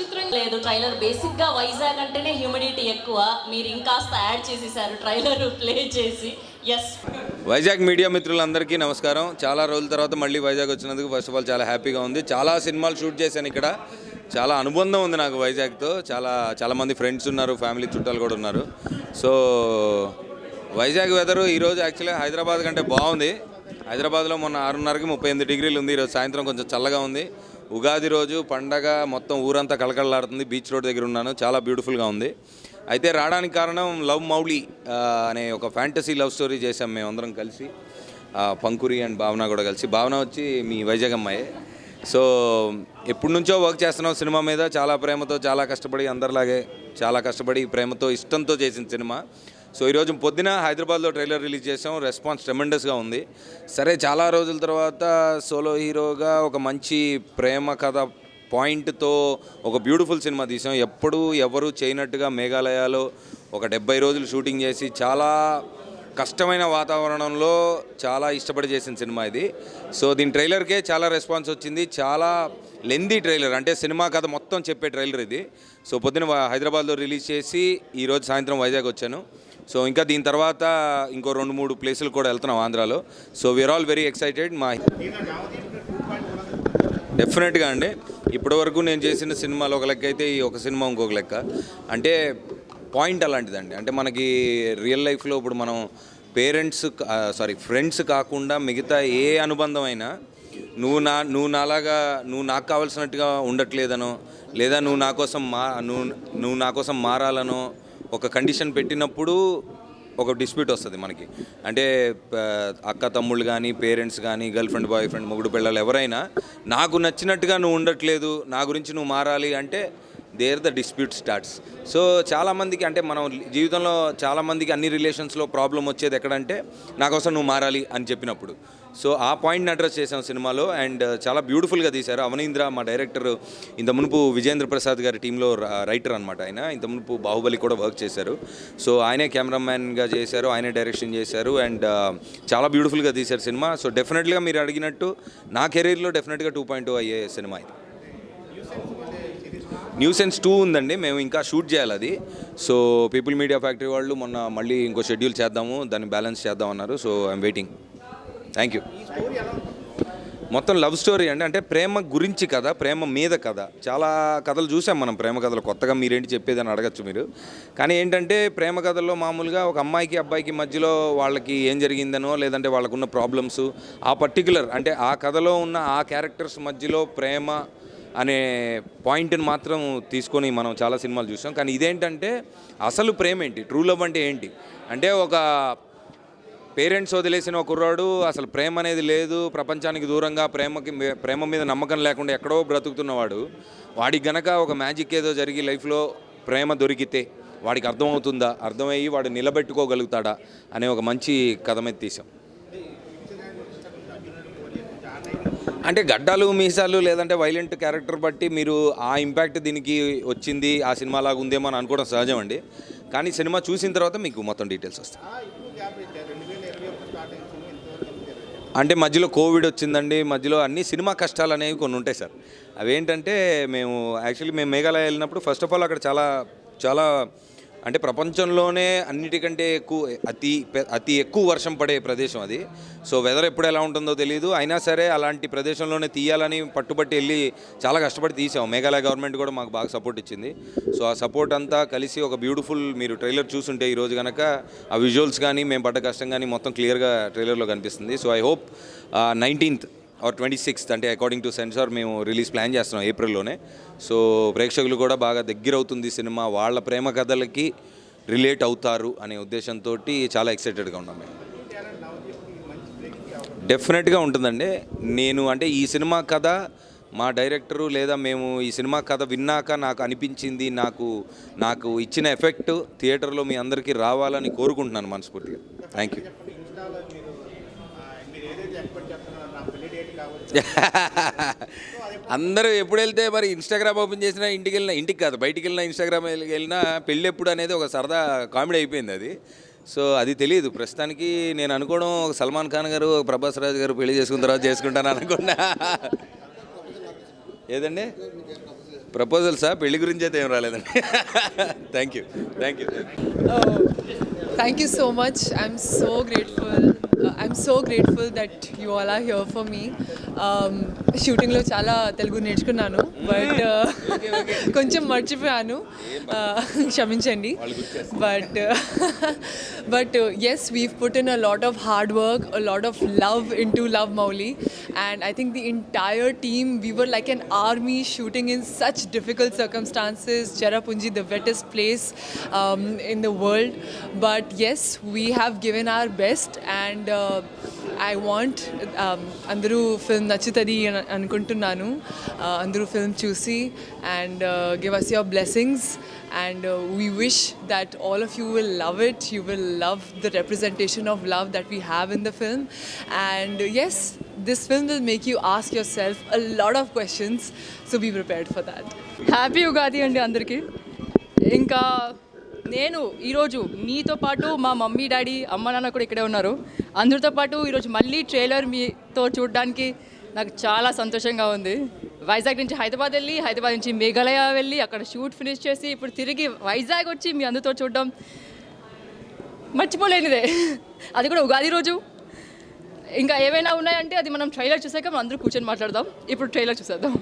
విచిత్రంగా లేదు. ట్రైలర్ బేసిక్గా వైజాగ్ అంటేనే హ్యూమిడిటీ ఎక్కువ. మీరు ఇంకాస్త యాడ్ చేసేసారు ట్రైలర్ ప్లే చేసి. ఎస్ వైజాగ్ మీడియా మిత్రులందరికీ నమస్కారం. చాలా రోజుల తర్వాత మళ్ళీ వైజాగ్ వచ్చినందుకు ఫస్ట్ ఆఫ్ ఆల్ చాలా హ్యాపీగా ఉంది. చాలా సినిమాలు షూట్ చేశాను ఇక్కడ. చాలా అనుబంధం ఉంది నాకు వైజాగ్తో. చాలా చాలామంది ఫ్రెండ్స్ ఉన్నారు ఫ్యామిలీ చుట్టాలు కూడా ఉన్నారు. సో వైజాగ్ వెదరు ఈరోజు యాక్చువల్గా హైదరాబాద్ కంటే బాగుంది. హైదరాబాద్లో మొన్న ఆరున్నరకి ముప్పై ఎనిమిది డిగ్రీలు ఉంది. ఈరోజు సాయంత్రం కొంచెం చల్లగా ఉంది. ఉగాది రోజు పండగ మొత్తం ఊరంతా కలకలలాడుతుంది బీచ్ రోడ్ దగ్గర ఉన్నాను. చాలా బ్యూటిఫుల్గా ఉంది. అయితే రావడానికి కారణం లవ్ మౌలి అనే ఒక ఫ్యాంటసీ లవ్ స్టోరీ చేసాం మేము అందరం కలిసి. పంకురి అండ్ భావన కూడా కలిసి. భావన వచ్చి మీ వైజాగ్ అమ్మాయి. సో ఎప్పటి నుంచో వర్క్ చేస్తున్నాం సినిమా మీద. చాలా ప్రేమతో చాలా కష్టపడి అందరిలాగే చాలా కష్టపడి ప్రేమతో ఇష్టంతో చేసిన సినిమా. సో ఈరోజు పొద్దున హైదరాబాద్లో ట్రైలర్ రిలీజ్ చేసాం రెస్పాన్స్ ట్రెమెండస్గా ఉంది. సరే చాలా రోజుల తర్వాత సోలో హీరోగా ఒక మంచి ప్రేమ కథ పాయింట్తో ఒక బ్యూటిఫుల్ సినిమా తీసాం ఎప్పుడు ఎవరు చేయనట్టుగా మేఘాలయాలో ఒక డెబ్బై రోజులు షూటింగ్ చేసి చాలా కష్టమైన వాతావరణంలో చాలా ఇష్టపడి చేసిన సినిమా ఇది. సో దీని ట్రైలర్కే చాలా రెస్పాన్స్ వచ్చింది. చాలా లెందీ ట్రైలర్ అంటే సినిమా కథ మొత్తం చెప్పే ట్రైలర్ ఇది. సో పొద్దున హైదరాబాద్లో రిలీజ్ చేసి ఈరోజు సాయంత్రం వైజాగ్ వచ్చాను. సో ఇంకా దీని తర్వాత ఇంకో రెండు మూడు ప్లేసులు కూడా వెళ్తున్నాం ఆంధ్రాలో. So we are all very excited మా డెఫినెట్గా అండి. ఇప్పటివరకు నేను చేసిన సినిమాలు ఒక లెక్క అయితే ఈ ఒక సినిమా ఇంకొక లెక్క. అంటే పాయింట్ అలాంటిదండి. అంటే మనకి రియల్ లైఫ్లో ఇప్పుడు మనం పేరెంట్స్ సారీ ఫ్రెండ్స్ కాకుండా మిగతా ఏ అనుబంధం అయినా నువ్వు నా నువ్వు నాలాగా నువ్వు నాకు కావాల్సినట్టుగా ఉండట్లేదనో లేదా నువ్వు నా కోసం మా నువ్వు నువ్వు నా కోసం మారాలనో ఒక కండిషన్ పెట్టినప్పుడు ఒక డిస్ప్యూట్ వస్తుంది మనకి. అంటే అక్క తమ్ముళ్ళు కానీ పేరెంట్స్ కానీ గర్ల్ ఫ్రెండ్ బాయ్ ఫ్రెండ్ మొగుడు పిల్లలు ఎవరైనా నాకు నచ్చినట్టుగా నువ్వు ఉండట్లేదు నా గురించి నువ్వు మారాలి అంటే there the dispute starts. So చాలామందికి అంటే మనం జీవితంలో చాలామందికి అన్ని రిలేషన్స్లో ప్రాబ్లం వచ్చేది ఎక్కడంటే నాకోసం నువ్వు మారాలి అని చెప్పినప్పుడు. సో ఆ పాయింట్ని అడ్రస్ చేసాం సినిమాలో అండ్ చాలా బ్యూటిఫుల్గా తీశారు. అవనీంద్ర మా డైరెక్టర్ ఇంత మునుపు విజేంద్ర ప్రసాద్ గారి టీంలో రైటర్ అనమాట ఆయన. ఇంత మునుపు బాహుబలి కూడా వర్క్ చేశారు. సో ఆయనే కెమెరామ్యాన్గా చేశారు ఆయనే డైరెక్షన్ చేశారు అండ్ చాలా బ్యూటిఫుల్గా తీశారు సినిమా. సో డెఫినెట్గా మీరు అడిగినట్టు నా కెరీర్లో డెఫినెట్గా టూ పాయింట్ అయ్యే సినిమా ఇది. న్యూ సెన్స్ టూ ఉందండి మేము ఇంకా షూట్ చేయాలి అది. సో పీపుల్ మీడియా ఫ్యాక్టరీ వాళ్ళు మొన్న మళ్ళీ ఇంకో షెడ్యూల్ చేద్దాము దాన్ని బ్యాలెన్స్ చేద్దాం అన్నారు. So I'm waiting thank you మొత్తం లవ్ స్టోరీ అండి. అంటే ప్రేమ గురించి కథ ప్రేమ మీద కథ. చాలా కథలు చూసాం మనం ప్రేమ కథలు. కొత్తగా మీరేంటి చెప్పేది అని అడగచ్చు మీరు. కానీ ఏంటంటే ప్రేమ కథల్లో మామూలుగా ఒక అమ్మాయికి అబ్బాయికి మధ్యలో వాళ్ళకి ఏం జరిగిందనో లేదంటే వాళ్ళకున్న ప్రాబ్లమ్స్ ఆ పర్టికులర్ అంటే ఆ కథలో ఉన్న ఆ క్యారెక్టర్స్ మధ్యలో ప్రేమ అనే పాయింట్ని మాత్రం తీసుకొని మనం చాలా సినిమాలు చూసాం. కానీ ఇదేంటంటే అసలు ప్రేమ ఏంటి ట్రూ లవ్ అంటే ఏంటి? అంటే ఒక పేరెంట్స్ వదిలేసిన ఒక కుర్రాడు అసలు ప్రేమ అనేది లేదు. ప్రపంచానికి దూరంగా ప్రేమకి ప్రేమ మీద నమ్మకం లేకుండా ఎక్కడో బ్రతుకుతున్నవాడు. వాడికి గనక ఒక మ్యాజిక్ ఏదో జరిగి లైఫ్లో ప్రేమ దొరికితే వాడికి అర్థమవుతుందా? అర్థమయ్యి వాడు నిలబెట్టుకోగలుగుతాడా? అనే ఒక మంచి కథ మీద తీసాం అంటే గడ్డాలు మీసాలు లేదంటే వైలెంట్ క్యారెక్టర్ బట్టి మీరు ఆ ఇంపాక్ట్ దీనికి వచ్చింది ఆ సినిమా లాగా ఉందేమో అని అనుకోవడం సహజం అండి కానీ సినిమా చూసిన తర్వాత మీకు మొత్తం డీటెయిల్స్ వస్తాయి. అంటే మధ్యలో కోవిడ్ వచ్చిందండి. మధ్యలో అన్ని సినిమా కష్టాలు అనేవి కొన్ని ఉంటాయి సార్. అవేంటంటే మేము యాక్చువల్లీ మేము మేఘాలయ వెళ్ళినప్పుడు ఫస్ట్ ఆఫ్ ఆల్ అక్కడ చాలా చాలా అంటే ప్రపంచంలోనే అన్నిటికంటే ఎక్కువ అతి అతి ఎక్కువ వర్షం పడే ప్రదేశం అది. సో వెదర్ ఎప్పుడు ఎలా ఉంటుందో తెలియదు అయినా సరే అలాంటి ప్రదేశంలోనే తీయాలని పట్టుబట్టి వెళ్ళి చాలా కష్టపడి తీసాం మేఘాలయ గవర్నమెంట్ కూడా మాకు బాగా సపోర్ట్ ఇచ్చింది. సో ఆ సపోర్ట్ అంతా కలిసి ఒక బ్యూటిఫుల్ మీరు ట్రైలర్ చూసుంటే ఈరోజు కనుక ఆ విజువల్స్ కానీ మేము పడ్డ కష్టం కానీ మొత్తం క్లియర్గా ట్రైలర్లో కనిపిస్తుంది. So I hope nineteenth or twenty sixth అంటే అకార్డింగ్ టు సెన్సార్ మేము రిలీజ్ ప్లాన్ చేస్తున్నాం ఏప్రిల్లోనే సో ప్రేక్షకులు కూడా బాగా దగ్గర అవుతుంది సినిమా. వాళ్ళ ప్రేమ కథలకి రిలేట్ అవుతారు అనే ఉద్దేశంతో చాలా ఎక్సైటెడ్గా ఉన్నాం మేము. డెఫినెట్గా ఉంటుందండి. నేను అంటే ఈ సినిమా కథ మా డైరెక్టరు లేదా మేము ఈ సినిమా కథ విన్నాక నాకు అనిపించింది నాకు నాకు ఇచ్చిన ఎఫెక్ట్ థియేటర్లో మీ అందరికీ రావాలని కోరుకుంటున్నాను మనస్ఫూర్తిగా. థ్యాంక్ యూ అందరూ ఎప్పుడు వెళ్తే మరి ఇన్స్టాగ్రామ్ ఓపెన్ చేసినా ఇంటికి వెళ్ళినా ఇంటికి కాదు బయటికి వెళ్ళినా ఇన్స్టాగ్రామ్ వెళ్ళినా పెళ్ళి ఎప్పుడు అనేది ఒక సరదా కామెడీ అయిపోయింది అది. సో అది తెలియదు. ప్రస్తుతానికి నేను అనుకోవడం ఒక సల్మాన్ ఖాన్ గారు ప్రభాస్ రాజు గారు పెళ్ళి చేసుకున్న తర్వాత చేసుకుంటాను అనుకున్నా. ఏదండి? ప్రపోజల్సా పెళ్ళి గురించి అయితే ఏం రాలేదండి. Thank you thank you thank you so much I'm so grateful I'm so grateful that you all are here for me. Um, షూటింగ్లో చాలా తెలుగు నేర్చుకున్నాను బట్ కొంచెం మర్చిపోయాను. క్షమించండి. But but yes we put in a lot of hard work lot of love into love Mouli and I think the entire team we were like an army shooting in such difficult circumstances Cherrapunji the wettest place in the world but yes we have given our best and I want అందరూ film నచ్చుతుంది అని అనుకుంటున్నాను. అందరూ film చూసి and give us your blessings and we wish that all of you will love it you will love the representation of love that we have in the film and yes this film will make you ask yourself a lot of questions so be prepared for that happy Ugadi అండి అందరికీ. ఇంకా నేను ఈరోజు మీతో పాటు మా mummy daddy అమ్మ నాన్న కూడా ఇక్కడే ఉన్నారు. అందరితో పాటు ఈరోజు మళ్ళీ ట్రైలర్ మీతో చూడడానికి నాకు చాలా సంతోషంగా ఉంది. వైజాగ్ నుంచి హైదరాబాద్ వెళ్ళి హైదరాబాద్ నుంచి మేఘాలయ వెళ్ళి అక్కడ షూట్ ఫినిష్ చేసి ఇప్పుడు తిరిగి వైజాగ్ వచ్చి మీ అందరితో చూడడం మర్చిపోలేనిదే. అది కూడా ఉగాది రోజు. ఇంకా ఏమైనా ఉన్నాయంటే అది మనం ట్రైలర్ చూసాక మనం అందరూ కూర్చొని మాట్లాడదాం. ఇప్పుడు ట్రైలర్ చూసేద్దాం.